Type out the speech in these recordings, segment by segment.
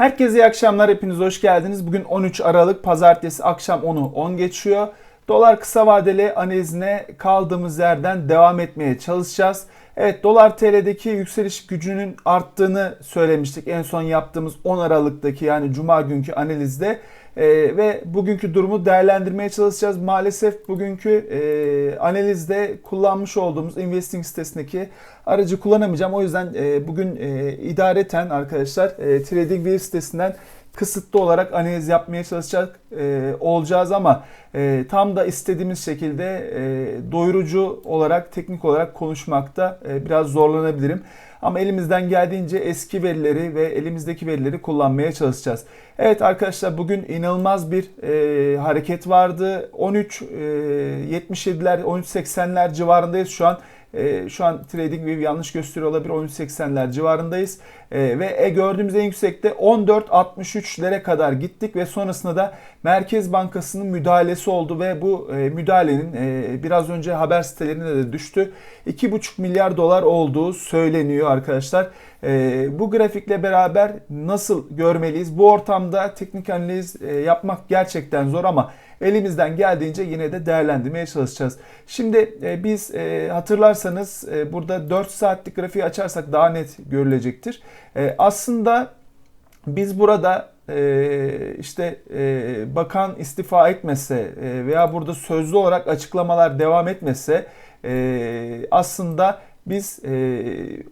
Herkese iyi akşamlar, hepiniz hoş geldiniz. Bugün 13 Aralık Pazartesi akşam 10'u 10 geçiyor. Dolar kısa vadeli analizine kaldığımız yerden devam etmeye çalışacağız. Evet dolar TL'deki yükseliş gücünün arttığını söylemiştik en son yaptığımız 10 Aralık'taki yani cuma günkü analizde. Ee, ve bugünkü durumu değerlendirmeye çalışacağız. Maalesef bugünkü e, analizde kullanmış olduğumuz investing sitesindeki aracı kullanamayacağım. O yüzden e, bugün e, idareten arkadaşlar e, TradingView sitesinden kısıtlı olarak analiz yapmaya çalışacak e, olacağız ama e, tam da istediğimiz şekilde e, doyurucu olarak teknik olarak konuşmakta e, biraz zorlanabilirim. Ama elimizden geldiğince eski verileri ve elimizdeki verileri kullanmaya çalışacağız. Evet arkadaşlar bugün inanılmaz bir e, hareket vardı. 13 e, 77'ler 13.80'ler civarındayız şu an. E, şu an TradingView yanlış gösteriyor olabilir 13.80'ler civarındayız. E, ve e, gördüğümüz en yüksekte 14.63'lere kadar gittik ve sonrasında da Merkez Bankası'nın müdahalesi oldu ve bu e, müdahalenin e, biraz önce haber sitelerinde de düştü. 2,5 milyar dolar olduğu söyleniyor arkadaşlar. E, bu grafikle beraber nasıl görmeliyiz? Bu ortamda teknik analiz yapmak gerçekten zor ama elimizden geldiğince yine de değerlendirmeye çalışacağız. Şimdi biz hatırlarsanız burada 4 saatlik grafiği açarsak daha net görülecektir. Aslında biz burada e, işte e, bakan istifa etmese e, veya burada sözlü olarak açıklamalar devam etmese e, aslında biz e,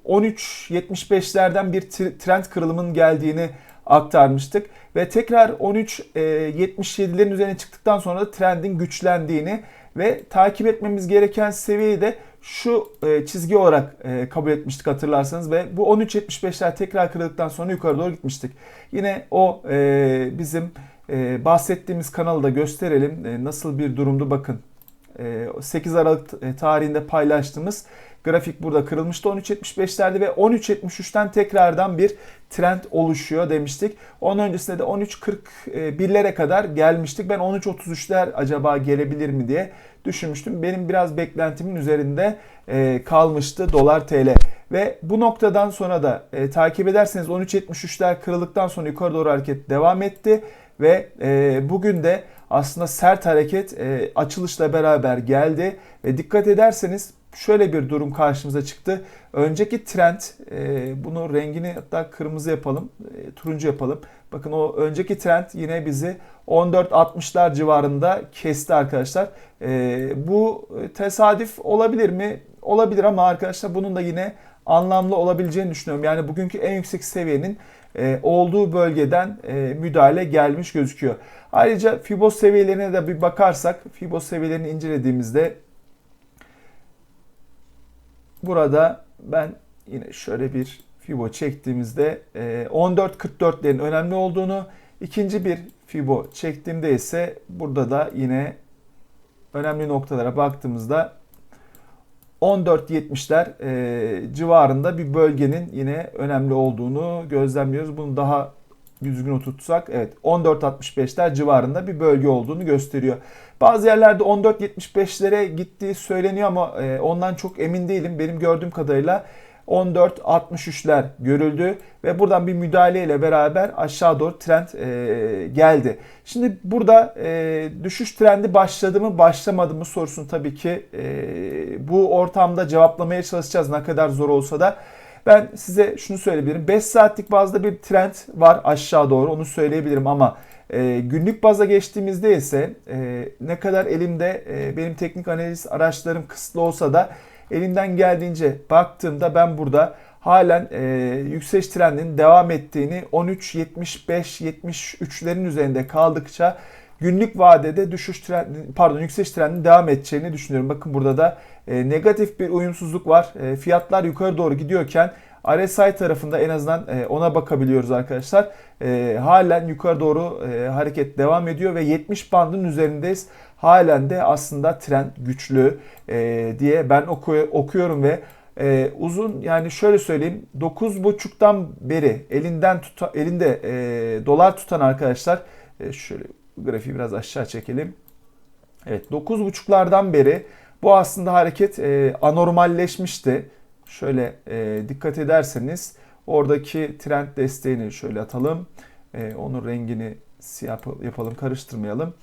13.75'lerden bir trend kırılımının geldiğini aktarmıştık. Ve tekrar 13.77'lerin üzerine çıktıktan sonra da trendin güçlendiğini ve takip etmemiz gereken seviyeyi de şu e, çizgi olarak e, kabul etmiştik hatırlarsanız ve bu 13.75'ler tekrar kırıldıktan sonra yukarı doğru gitmiştik. Yine o e, bizim bahsettiğimiz kanalı da gösterelim. Nasıl bir durumdu bakın. 8 Aralık tarihinde paylaştığımız Grafik burada kırılmıştı 13.75'lerde ve 13.73'ten tekrardan bir trend oluşuyor demiştik. Onun öncesinde de 13.41'lere kadar gelmiştik. Ben 13.33'ler acaba gelebilir mi diye düşünmüştüm. Benim biraz beklentimin üzerinde e, kalmıştı dolar TL. Ve bu noktadan sonra da e, takip ederseniz 13.73'ler kırıldıktan sonra yukarı doğru hareket devam etti. Ve e, bugün de aslında sert hareket e, açılışla beraber geldi. Ve dikkat ederseniz şöyle bir durum karşımıza çıktı. Önceki trend, e, bunu rengini hatta kırmızı yapalım, e, turuncu yapalım. Bakın o önceki trend yine bizi 14.60'lar civarında kesti arkadaşlar. E, bu tesadüf olabilir mi? Olabilir ama arkadaşlar bunun da yine anlamlı olabileceğini düşünüyorum. Yani bugünkü en yüksek seviyenin e, olduğu bölgeden e, müdahale gelmiş gözüküyor. Ayrıca Fibos seviyelerine de bir bakarsak, Fibos seviyelerini incelediğimizde Burada ben yine şöyle bir Fibo çektiğimizde 14.44'lerin e, önemli olduğunu, ikinci bir Fibo çektiğimde ise burada da yine önemli noktalara baktığımızda 14.70'ler e, civarında bir bölgenin yine önemli olduğunu gözlemliyoruz. Bunu daha düzgün oturtsak evet 14.65'ler civarında bir bölge olduğunu gösteriyor. Bazı yerlerde 14.75'lere gittiği söyleniyor ama e, ondan çok emin değilim. Benim gördüğüm kadarıyla 14.63'ler görüldü ve buradan bir müdahale ile beraber aşağı doğru trend e, geldi. Şimdi burada e, düşüş trendi başladı mı başlamadı mı sorusunu tabii ki e, bu ortamda cevaplamaya çalışacağız ne kadar zor olsa da. Ben size şunu söyleyebilirim. 5 saatlik bazda bir trend var aşağı doğru onu söyleyebilirim ama e, günlük baza geçtiğimizde ise e, ne kadar elimde e, benim teknik analiz araçlarım kısıtlı olsa da elimden geldiğince baktığımda ben burada halen e, yükseliş trendinin devam ettiğini 13.75-73'lerin üzerinde kaldıkça günlük vadede düşüş trendi, pardon yükseliş trendinin devam edeceğini düşünüyorum. Bakın burada da e, negatif bir uyumsuzluk var. E, fiyatlar yukarı doğru gidiyorken RSI tarafında en azından e, ona bakabiliyoruz arkadaşlar. E, halen yukarı doğru hareket devam ediyor ve 70 bandın üzerindeyiz. Halen de aslında trend güçlü diye ben oku okuyorum ve uzun yani şöyle söyleyeyim 9.5'tan beri elinden tuta, elinde dolar tutan arkadaşlar şöyle grafiği biraz aşağı çekelim. Evet 9.5'lardan beri bu aslında hareket e, anormalleşmişti. Şöyle e, dikkat ederseniz oradaki trend desteğini şöyle atalım. E, onun rengini siyah yapalım, karıştırmayalım.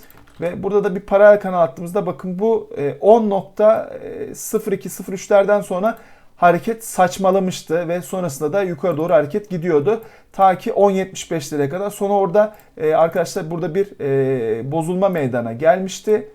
Ve burada da bir paralel kanal attığımızda bakın bu e, 10.0203'lerden sonra hareket saçmalamıştı ve sonrasında da yukarı doğru hareket gidiyordu. Ta ki 10.75'lere kadar. Sonra orada e, arkadaşlar burada bir e, bozulma meydana gelmişti.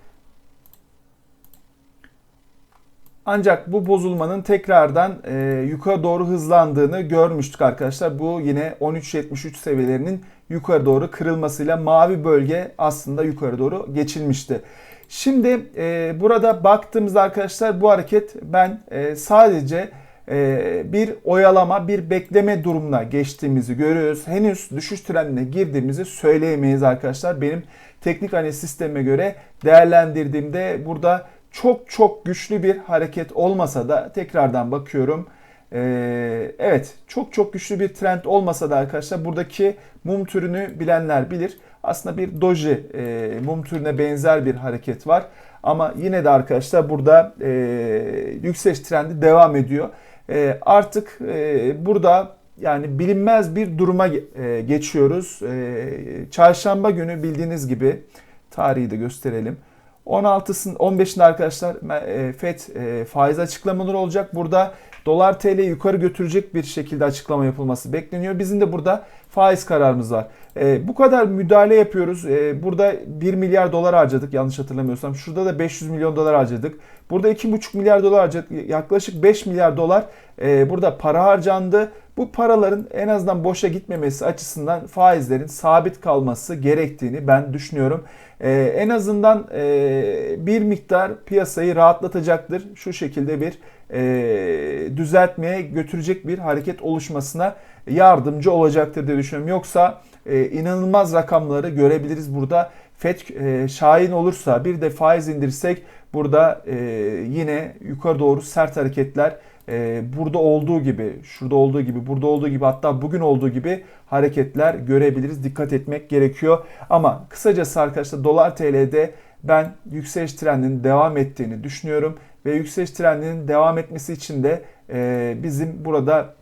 Ancak bu bozulmanın tekrardan e, yukarı doğru hızlandığını görmüştük arkadaşlar. Bu yine 13.73 seviyelerinin yukarı doğru kırılmasıyla mavi bölge aslında yukarı doğru geçilmişti. Şimdi e, burada baktığımızda arkadaşlar bu hareket ben e, sadece e, bir oyalama, bir bekleme durumuna geçtiğimizi görüyoruz. Henüz düşüş trendine girdiğimizi söyleyemeyiz arkadaşlar. Benim teknik analiz sisteme göre değerlendirdiğimde burada çok çok güçlü bir hareket olmasa da tekrardan bakıyorum. Ee, evet çok çok güçlü bir trend olmasa da arkadaşlar buradaki mum türünü bilenler bilir. Aslında bir doji e, mum türüne benzer bir hareket var. Ama yine de arkadaşlar burada e, yükseliş trendi devam ediyor. E, artık e, burada yani bilinmez bir duruma e, geçiyoruz. E, çarşamba günü bildiğiniz gibi tarihi de gösterelim. 16'sın 15'inde arkadaşlar e, FED e, faiz açıklamaları olacak. Burada dolar TL yukarı götürecek bir şekilde açıklama yapılması bekleniyor. Bizim de burada faiz kararımız var. E, bu kadar müdahale yapıyoruz. E, burada 1 milyar dolar harcadık yanlış hatırlamıyorsam. Şurada da 500 milyon dolar harcadık. Burada 2,5 milyar dolar harcadık. Yaklaşık 5 milyar dolar e, burada para harcandı. Bu paraların en azından boşa gitmemesi açısından faizlerin sabit kalması gerektiğini ben düşünüyorum. Ee, en azından e, bir miktar piyasayı rahatlatacaktır. Şu şekilde bir e, düzeltmeye götürecek bir hareket oluşmasına yardımcı olacaktır diye düşünüyorum. Yoksa e, inanılmaz rakamları görebiliriz burada. FED e, şahin olursa bir de faiz indirsek burada e, yine yukarı doğru sert hareketler e, burada olduğu gibi, şurada olduğu gibi, burada olduğu gibi hatta bugün olduğu gibi hareketler görebiliriz. Dikkat etmek gerekiyor. Ama kısacası arkadaşlar dolar TL'de ben yükseliş trendinin devam ettiğini düşünüyorum. Ve yükseliş trendinin devam etmesi için de e, bizim burada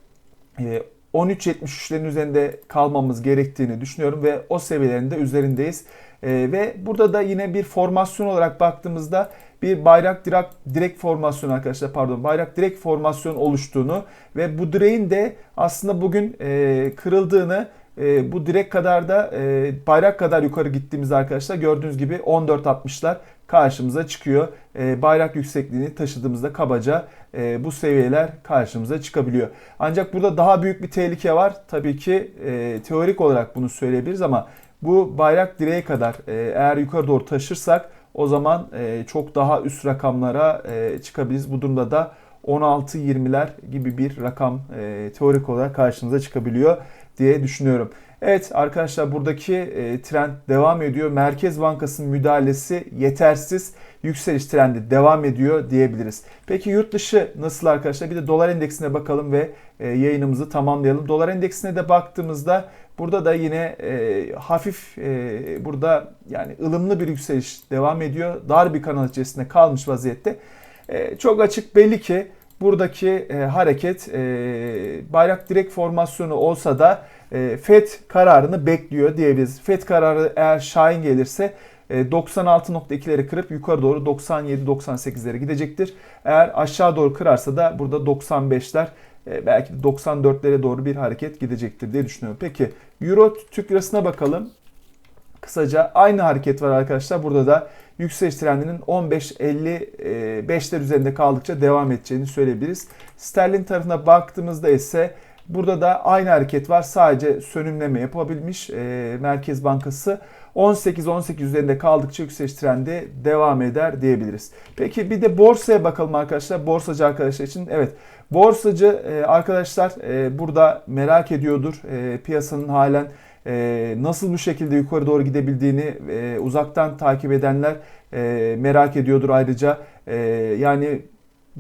e, 13.73'lerin üzerinde kalmamız gerektiğini düşünüyorum ve o seviyelerin de üzerindeyiz. E, ve burada da yine bir formasyon olarak baktığımızda bir bayrak direkt, direkt formasyon arkadaşlar pardon bayrak direkt formasyon oluştuğunu ve bu direğin de aslında bugün e, kırıldığını e, bu direk kadar da e, bayrak kadar yukarı gittiğimiz arkadaşlar gördüğünüz gibi 14.60'lar karşımıza çıkıyor. E, bayrak yüksekliğini taşıdığımızda kabaca e, bu seviyeler karşımıza çıkabiliyor. Ancak burada daha büyük bir tehlike var. Tabii ki e, teorik olarak bunu söyleyebiliriz ama bu bayrak direğe kadar e, eğer yukarı doğru taşırsak o zaman e, çok daha üst rakamlara e, çıkabiliriz. Bu durumda da 16-20'ler gibi bir rakam e, teorik olarak karşınıza çıkabiliyor diye düşünüyorum. Evet arkadaşlar buradaki e, trend devam ediyor. Merkez Bankası'nın müdahalesi yetersiz. Yükseliş trendi devam ediyor diyebiliriz. Peki yurt dışı nasıl arkadaşlar? Bir de dolar endeksine bakalım ve e, yayınımızı tamamlayalım. Dolar endeksine de baktığımızda burada da yine e, hafif e, burada yani ılımlı bir yükseliş devam ediyor. Dar bir kanal içerisinde kalmış vaziyette. E, çok açık belli ki buradaki e, hareket e, bayrak direkt formasyonu olsa da e, FED kararını bekliyor diyebiliriz. FED kararı eğer şahin gelirse 96.2'leri e, kırıp yukarı doğru 97-98'lere gidecektir. Eğer aşağı doğru kırarsa da burada 95'ler e, belki 94'lere doğru bir hareket gidecektir diye düşünüyorum. Peki Euro Türk Lirası'na bakalım. Kısaca aynı hareket var arkadaşlar. Burada da yükseliş trendinin 15-55'ler üzerinde kaldıkça devam edeceğini söyleyebiliriz. Sterlin tarafına baktığımızda ise Burada da aynı hareket var. Sadece sönümleme yapabilmiş e, Merkez Bankası. 18-18 üzerinde kaldıkça yükseliş trendi devam eder diyebiliriz. Peki bir de borsaya bakalım arkadaşlar. Borsacı arkadaşlar için. Evet borsacı e, arkadaşlar e, burada merak ediyordur. E, piyasanın halen e, nasıl bu şekilde yukarı doğru gidebildiğini e, uzaktan takip edenler e, merak ediyordur ayrıca. E, yani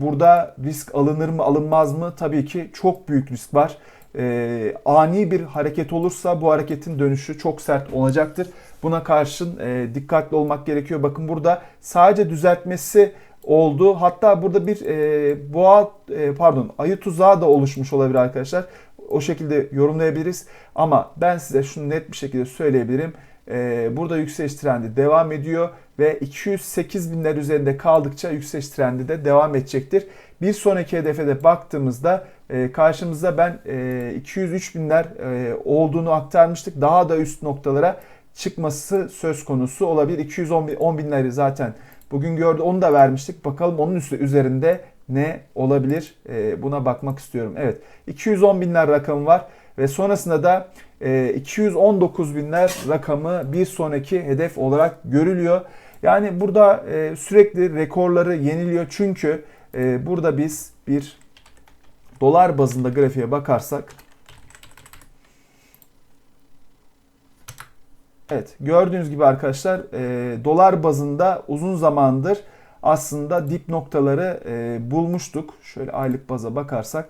Burada risk alınır mı alınmaz mı? Tabii ki çok büyük risk var. Ee, ani bir hareket olursa bu hareketin dönüşü çok sert olacaktır. Buna karşın e, dikkatli olmak gerekiyor. Bakın burada sadece düzeltmesi oldu. Hatta burada bir e, boğa e, pardon ayı tuzağı da oluşmuş olabilir arkadaşlar. o şekilde yorumlayabiliriz. Ama ben size şunu net bir şekilde söyleyebilirim. Ee, burada yükseliş trendi devam ediyor ve 208 binler üzerinde kaldıkça yükseliş trendi de devam edecektir. Bir sonraki hedefe de baktığımızda e, karşımızda ben e, 203 binler e, olduğunu aktarmıştık. Daha da üst noktalara çıkması söz konusu olabilir. 210 bin- 10 binleri zaten bugün gördü onu da vermiştik. Bakalım onun üstü üzerinde ne olabilir E, buna bakmak istiyorum. Evet 210 binler rakamı var ve sonrasında da e, 219 binler rakamı bir sonraki hedef olarak görülüyor. Yani burada e, sürekli rekorları yeniliyor çünkü e, burada biz bir dolar bazında grafiğe bakarsak Evet gördüğünüz gibi arkadaşlar e, dolar bazında uzun zamandır aslında dip noktaları e, bulmuştuk. Şöyle aylık baza bakarsak.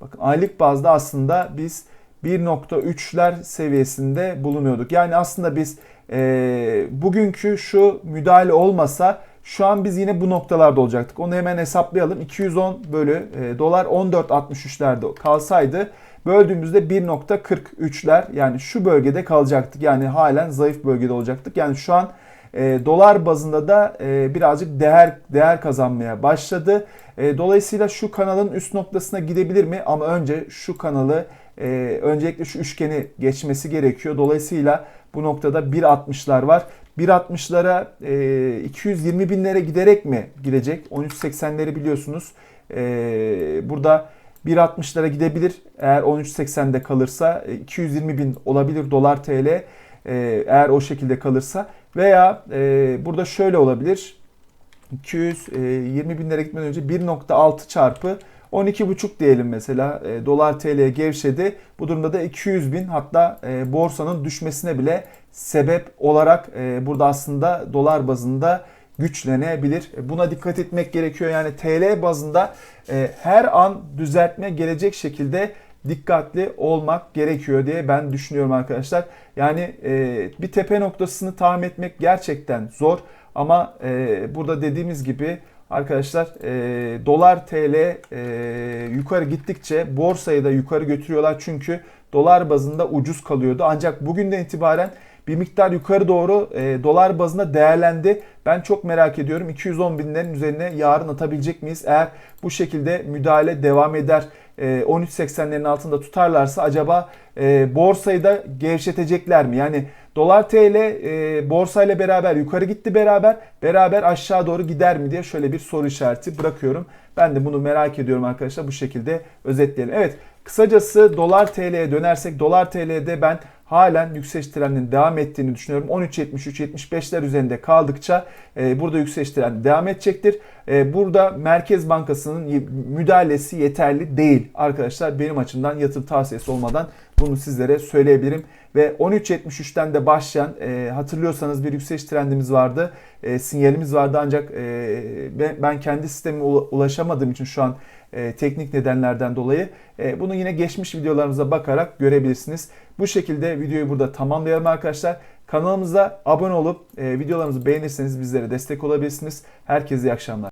Bakın aylık bazda aslında biz 1.3'ler seviyesinde bulunuyorduk. Yani aslında biz e, bugünkü şu müdahale olmasa şu an biz yine bu noktalarda olacaktık. Onu hemen hesaplayalım. 210 bölü e, dolar 14.63'lerde kalsaydı böldüğümüzde 1.43'ler yani şu bölgede kalacaktık. Yani halen zayıf bölgede olacaktık. Yani şu an e, dolar bazında da e, birazcık değer değer kazanmaya başladı. E, dolayısıyla şu kanalın üst noktasına gidebilir mi? Ama önce şu kanalı e, öncelikle şu üçgeni geçmesi gerekiyor. Dolayısıyla bu noktada 1.60'lar var. 1.60'lara e, 220 binlere giderek mi gidecek? 13.80'leri biliyorsunuz. E, burada 1.60'lara gidebilir. Eğer 13.80'de kalırsa e, 220 bin olabilir dolar TL. E, eğer o şekilde kalırsa. Veya e, burada şöyle olabilir. 220 binlere gitmeden önce 1.6 çarpı 12.5 diyelim mesela e, dolar TL gevşedi. Bu durumda da 200 bin hatta e, borsanın düşmesine bile sebep olarak e, burada aslında dolar bazında güçlenebilir. E, Buna dikkat etmek gerekiyor. Yani TL bazında e, her an düzeltme gelecek şekilde dikkatli olmak gerekiyor diye ben düşünüyorum arkadaşlar. Yani e, bir tepe noktasını tahmin etmek gerçekten zor. Ama e, burada dediğimiz gibi arkadaşlar e, dolar TL e, yukarı gittikçe borsayı da yukarı götürüyorlar. Çünkü dolar bazında ucuz kalıyordu. Ancak bugünden itibaren bir miktar yukarı doğru e, dolar bazında değerlendi. Ben çok merak ediyorum 210 binlerin üzerine yarın atabilecek miyiz? Eğer bu şekilde müdahale devam eder 13.80'lerin altında tutarlarsa acaba e, borsayı da gevşetecekler mi? Yani dolar TL e, borsayla beraber yukarı gitti beraber beraber aşağı doğru gider mi diye şöyle bir soru işareti bırakıyorum. Ben de bunu merak ediyorum arkadaşlar bu şekilde özetleyelim. Evet kısacası dolar TL'ye dönersek dolar TL'de ben halen yükseliş trendinin devam ettiğini düşünüyorum. 13.73-75'ler üzerinde kaldıkça e, burada yükseliş trendi devam edecektir. E, burada Merkez Bankası'nın müdahalesi yeterli değil. Arkadaşlar benim açımdan yatırım tavsiyesi olmadan bunu sizlere söyleyebilirim. Ve 13.73'ten de başlayan e, hatırlıyorsanız bir yükseliş trendimiz vardı. E, sinyalimiz vardı ancak e, ben, kendi sistemime ula- ulaşamadığım için şu an e, teknik nedenlerden dolayı e, bunu yine geçmiş videolarımıza bakarak görebilirsiniz. Bu şekilde videoyu burada tamamlayalım arkadaşlar. Kanalımıza abone olup e, videolarımızı beğenirseniz bizlere destek olabilirsiniz. Herkese iyi akşamlar.